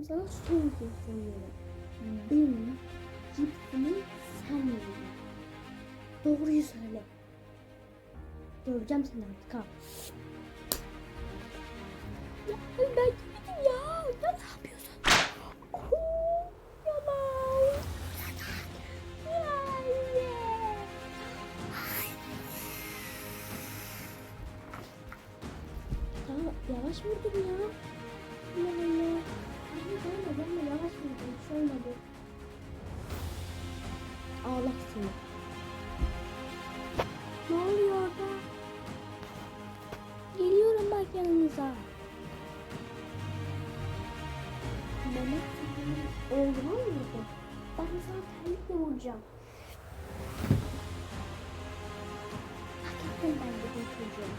Şimdi sana son kez soruyorum. Benim cipsimi sen yedin. Doğruyu söyle. Göreceğim seni artık ha. Ya ben gitmedim ya. Ya ne yapıyorsun? Oo, Yalan. Hayır. Tamam yavaş vurdum ya. Ağlak seni. Ne oluyor orada? Geliyorum bak yanınıza. Mehmet oğluna mı vurdun? Ben sana terlikle vuracağım. Hak ettin ben de bu çocuğu.